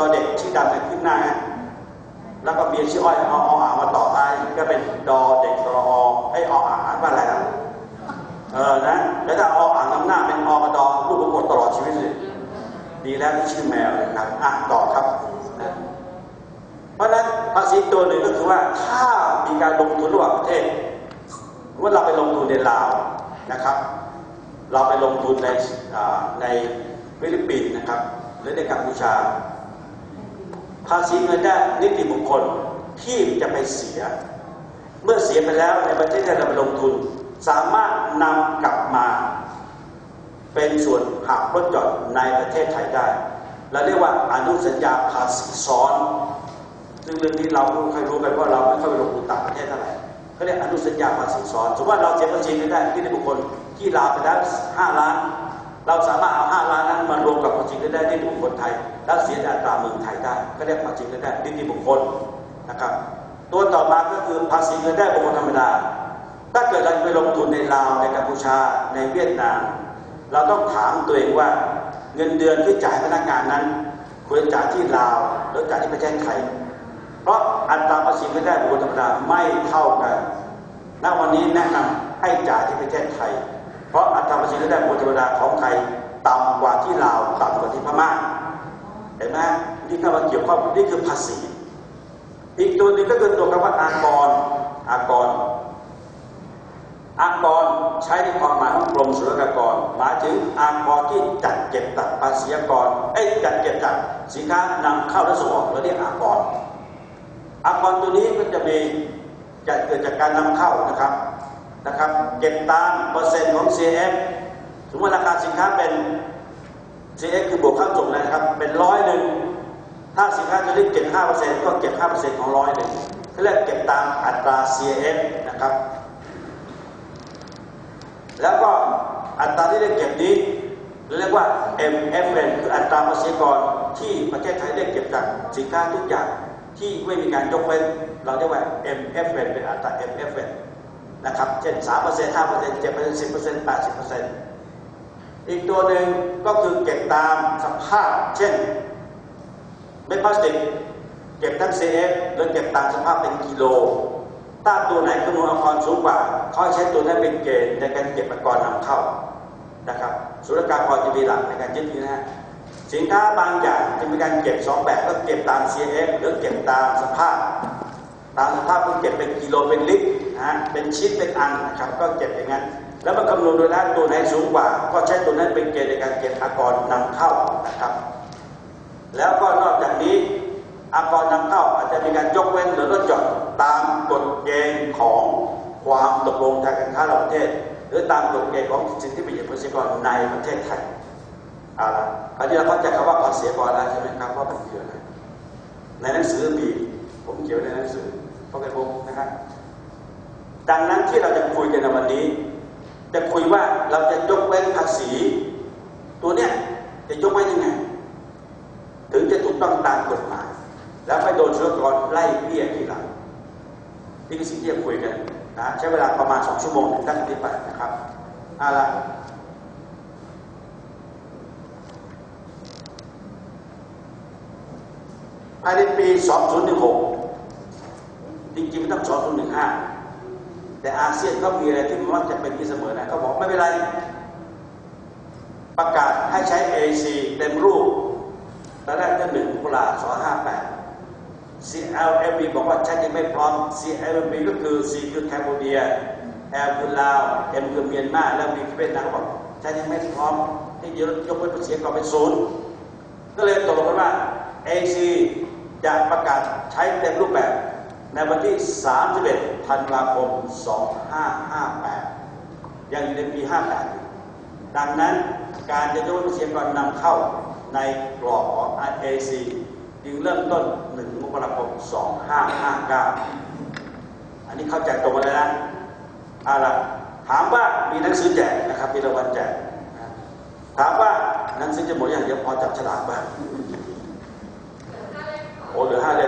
ดอเด็กชื่อดำเนี่ยขึ้นหน้า แล้วก็เบียชื่ออ้อยเอาเอาอ่างมาต่อท้ายก็เป็นดอเด็กรอไอ้ออ่างอ่านว่าอะไรนะเออนะแล้วถ้าเอาอ่างนำหน้าเป็นออกระดอลูกประกวดตลอดชีวิตเลยดีแล้วที่ชื่อแมวเลยครับอะต่อครับนะเพราะฉะนั้นภาษีตัวหนึ่งก็คือว่าถ้ามีการลงทุนระหว่างประเทศว่าเราไปลงทุนในลาวนะครับ เราไปลงทุนในอ่าในฟิลิปปินส์นะครับ หรือในกัมพูชา ภาษีเงินได้นิติบุคคลที่จะไปเสีย เมื่อเสียไปแล้วในประเทศที่เราไปลงทุน สามารถนำกลับมา เป็นส่วนหักลดหย่อนในประเทศไทยได้เราเรียกว่าอนุสัญญาภาษีซ้อนซึ่งเรื่องนี้เราไม่ค่อยรู้กันเพราะเราไม่ค่อยไปลงทุนต่างประเทศเท่าไหร่เขาเรียกอนุสัญญาภาษีซ้อนสมมติว่าเราเสียภาษีเงินได้ที่นิติบุคคลที่ลาไปแล้ว5ล้าน เราสามารถเอา5ล้านนั้นมารวมกับภาษีเงินได้ที่นิติบุคคลไทย แล้วเสียในอัตราเมืองไทยได้ ก็เรียกภาษีเงินได้นิติบุคคลนะครับตัวต่อมาก็คือภาษีเงินได้บุคคลธรรมดา ถ้าเกิดเราไปลงทุนในลาวในกัมพูชาในเวียดนาม เราต้องถามตัวเองว่าเงินเดือนที่จ่ายพนักงานนั้น ควรจ่ายที่ลาวหรือจ่ายที่ประเทศไทย เพราะอัตราภาษีเงินได้บุคคลธรรมดาไม่เท่ากันณวันนี้แนะนำให้จ่ายที่ประเทศไทย เพราะอัตราภาษีเงินได้บุคคลธรรมดาของไทยต่ำกว่าที่ลาวต่ำกว่าที่พม่าเห็นไหมนี่เข้ามาเกี่ยวข้องนี่คือภาษีอีกตัวหนึงก็คือตัวคำว่าอากรอากรอากรใช้ในความหมายของกรมศุลกากรหมายถึงอากรที่จัดเก็บตัดภาษีอากรไอ้จัดเก็บตัดสินค้านำเข้าและส่งออกเราเรียกอากรอากรตัวนี้ก็จะมีจะเกิดจากการนำเข้านะครับ นะครับเก็บตามเปอร์เซ็นต์ของ CF สมมติราคาสินค้าเป็น CF คือบวกค่าส่งนะครับ เป็นร้อยหนึ่งถ้าสินค้าจะได้เก็บ5%ก็เก็บ5%ของร้อยหนึ่งเขาเรียกเก็บตามอัตรา CF นะครับ แล้วก็อัตราที่ได้เก็บนี้เรียกว่า MFN คืออัตราภาษีกรที่ประเทศไทยได้เก็บจากสินค้าทุกอย่างที่ไม่มีการยกเว้น เราเรียกว่า MFN เป็นอัตรา MFN นะครับ เช่น3% 5% 7% 10% 80%อีกตัวหนึ่งก็คือเก็บตามสภาพ เช่นเม็ดพลาสติกเก็บทั้ง CF หรือเก็บตามสภาพเป็นกิโล ถ้าตัวไหนจำนวนอัลกรสูงกว่าเขาใช้ตัวนั้นเป็นเกณฑ์ในการเก็บอัลกรนำเข้านะครับศุลกากรจะมีหลักในการยึดนี้นะฮะสินค้าบางอย่างจะมีการเก็บสองแบบก็เก็บตาม CF หรือเก็บตามสภาพ ตามสภาพก็เก็บเป็นกิโลเป็นลิตร นะฮะเป็นชิ้นเป็นอันนะครับ ก็เก็บอย่างนั้น แล้วมาคำนวณโดยแล้วตัวไหนสูงกว่า ก็ใช้ตัวนั้นเป็นเกณฑ์ในการเก็บอากรนำเข้านะครับ แล้วก็นอกจากนี้อากรนำเข้าอาจจะมีการยกเว้นหรือลดหย่อนตามกฎเกณฑ์ของความตกลงทางการค้าระหว่างประเทศ หรือตามกฎเกณฑ์ของสิทธิประโยชน์ภาษีกรในประเทศไทยอาละคราวนี้เราเข้าใจคำว่าภาษีกรแล้วใช่ไหมครับว่ามันคืออะไรในหนังสือมีผมเขียนในหนังสือพระไตรปิฎกนะครับ ที่เราจะคุยกันในวันนี้ จะคุยว่าเราจะยกเว้นภาษี ตัวเนี้ยจะยกเว้นยังไง ถึงจะถูกต้องตามกฎหมาย แล้วไม่โดนศุลกากรไล่เบี้ยทีหลังนี่คือสิ่งที่จะคุยกันนะใช้เวลาประมาณสองชั่วโมงถึงท่านที่ไปนะครับเอาละภายในปี 2016 จริงๆมันต้อง 2015 แต่อาเซียนก็มีอะไรที่มันมักจะเป็นที่เสมอนะเขาบอกไม่เป็นไร ประกาศให้ใช้ AC เต็มรูปตอนแรกก็หนึ่งมกราสองห้าแปด CLMB บอกว่าฉันยังไม่พร้อม CLMB ก็คือ C คือแคมบูเดีย L คือลาว M คือเมียนมา แล้ว B คือเวียดนามเขาบอกฉันยังไม่พร้อมที่จะยกเว้นภาษีก่อนเป็นศูนย์ก็เลยตกลงกันว่า AC จะประกาศใช้เต็มรูปแบบ ในวันที่ 31 ธันวาคม 2558 ยังอยู่ในปี 58 ดังนั้นการจะยกเว้นภาษีก่อนนำเข้าในกรอบของ IAC จึงเริ่มต้น 1 มกราคม 2559 อันนี้เข้าใจตรงกันแล้วนะเอาล่ะถามว่ามีหนังสือแจกนะครับมีรางวัลแจก ถามว่าหนังสือจะหมดอย่างเดียวพอจับฉลากบ้าง โอ้เหลือห้าเล่